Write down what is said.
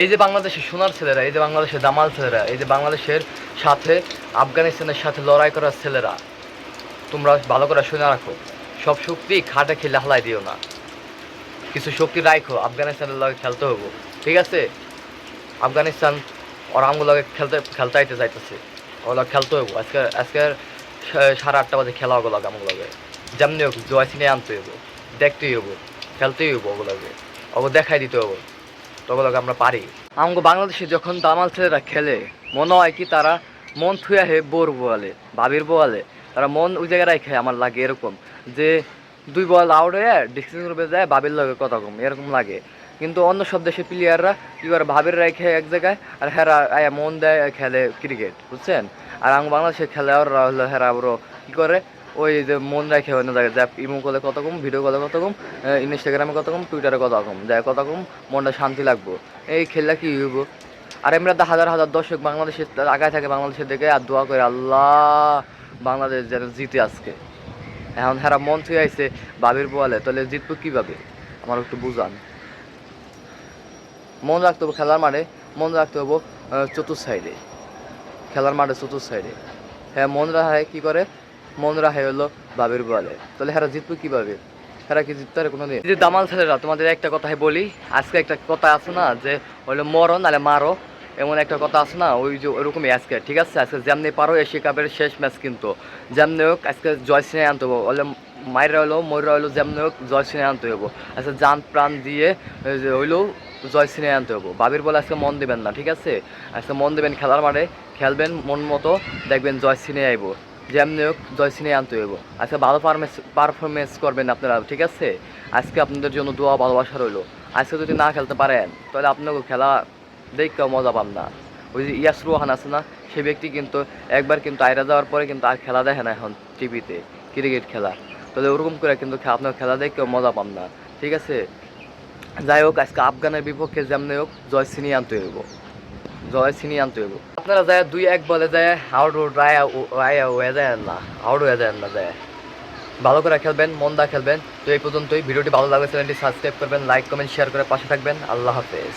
এই যে বাংলাদেশের সোনার ছেলেরা, এই যে বাংলাদেশের দামাল ছেলেরা, এই যে বাংলাদেশের সাথে, আফগানিস্তানের সাথে লড়াই করার ছেলেরা, তোমরা ভালো করে শুনে রাখো, সব শক্তি খাটে খেলে হালাই দিও না। কিছু শক্তি রাখো আফগানিস্তানের লগে খেলতে হব ঠিক আছে? আফগানিস্তান ওর আমগুলো লগে খেলতে খেলতে আইতে যাইতেছে ওগুলো খেলতে হব আজকে আজকের সা- সাড়ে আটটা বাজে খেলা ওগুলো আমগুলো লগে। যেমনি হোক, জয় সিনে আনতে হব দেখতেই হব খেলতেই হব ওগুলোকে ওগুলো দেখাই দিতে হব তগুলোকে আমরা পারি। আমাকে বাংলাদেশে যখন দামাল ছেলেরা খেলে, মনে হয় কি তারা মন থুয়া হে বোর বোয়ালে বাবির বোয়ালে তারা মন ওই জায়গায় রাখে আমার লাগে এরকম। যে দুই বল আউট হয়ে ডিসিশন করবে যায় বাবির লগে কথা কম, এরকম লাগে। কিন্তু অন্য সব দেশের প্লেয়াররা করে ভাবির রেখে এক জায়গায়, আর হেরা মন দেয় খেলে ক্রিকেট বুঝছেন? আর আমি বাংলাদেশের খেলোয়াড়রা হলো হেরা আবার কি করে? ওই যে মন রাখে অন্য জায়গায়। যা ইমো কলে কত কম ভিডিও কলে কত কম ইনস্টাগ্রামে কত কম টুইটারে কত কম। যায় কত কম, মনটা শান্তি লাগবো। এই খেললে কি হইব? আর তো হাজার হাজার দর্শক বাংলাদেশের আগায় থাকে বাংলাদেশের দিকে, আর দোয়া করে আল্লাহ বাংলাদেশ যেন জিতে আজকে। এখন হেরা মন থুয়ে আইছে বাবির বলে, তাহলে জিতবো কীভাবে? আমার একটু বুঝান। মন রাখতে হবে খেলার মাঠে, মন রাখতে হব চতুর্থ সাইডে খেলার মাঠে চতুর্থ সাইডে হ্যাঁ মন রাখায় কি করে? মন রাখায় হলো বাবির বলে। তাহলে হেরা জিতবো কীভাবে? হেরা কি জিততে পারে এই যে দামাল ছেলেরা, তোমাদের একটা কথাই বলি, আজকে একটা কথা আছে না যে, হলো মরো নাহলে মারো, এমন একটা কথা আছে না, ওই যে ওরকমই আজকে, ঠিক আছে? আজকে যেমনি পারো এশিয়া কাপের শেষ ম্যাচ কিন্তু। যেমনি হোক, আজকে জয় সিনে আনতে হবে। হলে মায়ের হলো ময়ূর হলো, যেমনি হোক, জয় সিনে আনতে হবে। আচ্ছা জান প্রাণ দিয়ে, এই যে হইল, জয় সিনে আনতে হবে। বাবির বলে আজকে মন দেবেন না, ঠিক আছে? আজকে মন দেবেন খেলার মাঠে, খেলবেন মন মতো, দেখবেন জয় সিনে আইব। যেমনি হোক, জয় সিনে আনতে হইব। আজকে ভালো পারফরমেন্স পারফরমেন্স করবেন আপনারা, ঠিক আছে? আজকে আপনাদের জন্য দোয়া, ভালোবাসা রইল। আজকে যদি না খেলতে পারেন, তাহলে আপনাকে খেলা দেখতেও মজা পান না। ওই যে ইয়াস রোহান আছে না, সে ব্যক্তি কিন্তু একবার কিন্তু আয়রা যাওয়ার পরে কিন্তু আর খেলা দেখে না এখন টিভিতে, ক্রিকেট খেলা। তাহলে ওরকম করে কিন্তু আপনার খেলা দেখেও মজা পান না, ঠিক আছে? যাই হোক, আজকে আফগানের বিপক্ষে যেমনি হোক, জয় সিনি আনতে হইব। জয় সিনি আনতে হইব। আপনারা যায় দুই এক বলে যায় আউট আউট রায়া হয়ে যায় না আউট হয়ে যায় না যায়। ভালো করে খেলবেন মন্দা খেলবেন। তো এই পর্যন্তই। ভিডিওটি ভালো লাগলে চ্যানেলটি সাবস্ক্রাইব করবেন লাইক কমেন্ট শেয়ার করে পাশে থাকবেন। আল্লাহ হাফেজ।